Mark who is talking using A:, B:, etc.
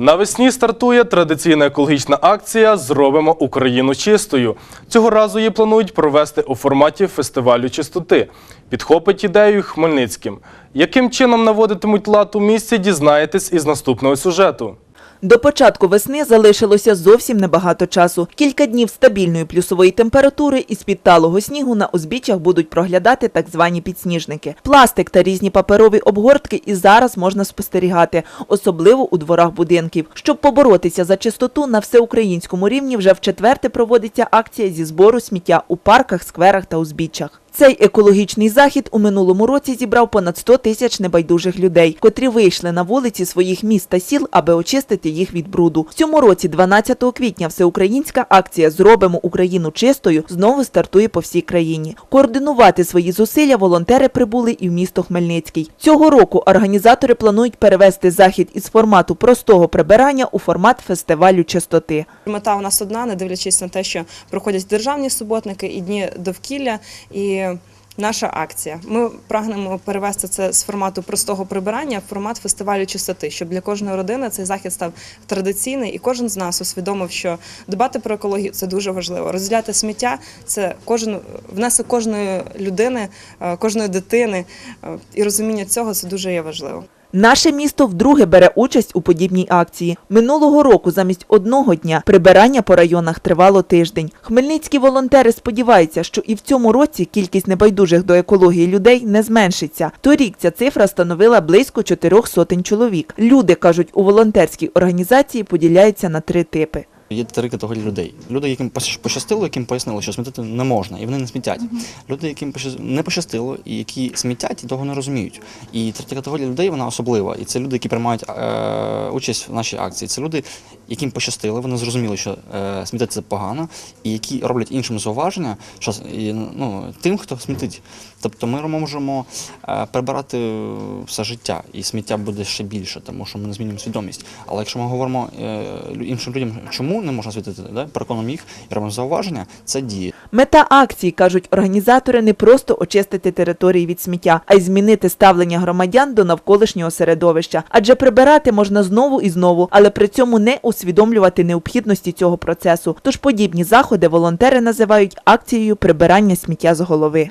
A: Навесні стартує традиційна екологічна акція Зробимо Україну чистою. Цього разу її планують провести у форматі фестивалю чистоти. Підхопить ідею Хмельницьким. Яким чином наводитимуть лад у місті, дізнаєтесь із наступного сюжету.
B: До початку весни залишилося зовсім небагато часу. Кілька днів стабільної плюсової температури і з-під талого снігу на узбіччях будуть проглядати так звані підсніжники. Пластик та різні паперові обгортки і зараз можна спостерігати, особливо у дворах будинків. Щоб поборотися за чистоту, на всеукраїнському рівні вже в четверте проводиться акція зі збору сміття у парках, скверах та узбіччях. Цей екологічний захід у минулому році зібрав понад 100 тисяч небайдужих людей, котрі вийшли на вулиці своїх міст та сіл, аби очистити їх від бруду. В цьому році, 12 квітня, всеукраїнська акція Зробимо Україну чистою знову стартує по всій країні. Координувати свої зусилля волонтери прибули і в місто Хмельницький. Цього року організатори планують перевести захід із формату простого прибирання у формат фестивалю чистоти.
C: Мета у нас одна, не дивлячись на те, що проходять державні суботники і дні довкілля. І наша акція. Ми прагнемо перевести це з формату простого прибирання в формат фестивалю чистоти, щоб для кожної родини цей захід став традиційний, і кожен з нас усвідомив, що дбати про екологію це дуже важливо. Розділяти сміття це кожен внесок кожної людини, е, кожної дитини, е, і розуміння цього це дуже є важливо.
B: Наше місто вдруге бере участь у подібній акції. Минулого року замість одного дня прибирання по районах тривало тиждень. Хмельницькі волонтери сподіваються, що і в цьому році кількість небайдужих до екології людей не зменшиться. Торік ця цифра становила близько чотирьох сотень чоловік. Люди кажуть, у волонтерській організації поділяються на три типи.
D: Є три категорії людей. Люди, яким пощастило, яким пояснили, що смітити не можна, і вони не смітять. Люди, яким не пощастило, і які смітять, і того не розуміють. І третя категорія людей вона особлива. І це люди, які приймають е, участь в нашій акції. Це люди, яким пощастило, вони зрозуміли, що е, смітити це погано, і які роблять іншим зауваження, що і, ну, тим, хто смітить. Тобто ми можемо е, прибирати все життя, і сміття буде ще більше, тому що ми не змінюємо свідомість. Але якщо ми говоримо е, іншим людям, не можна світити, да? переконуємо їх і робимо зауваження, це діє.
B: Мета акції, кажуть організатори, не просто очистити території від сміття, а й змінити ставлення громадян до навколишнього середовища. Адже прибирати можна знову і знову, але при цьому не усвідомлювати необхідності цього процесу. Тож подібні заходи волонтери називають акцією прибирання сміття з голови.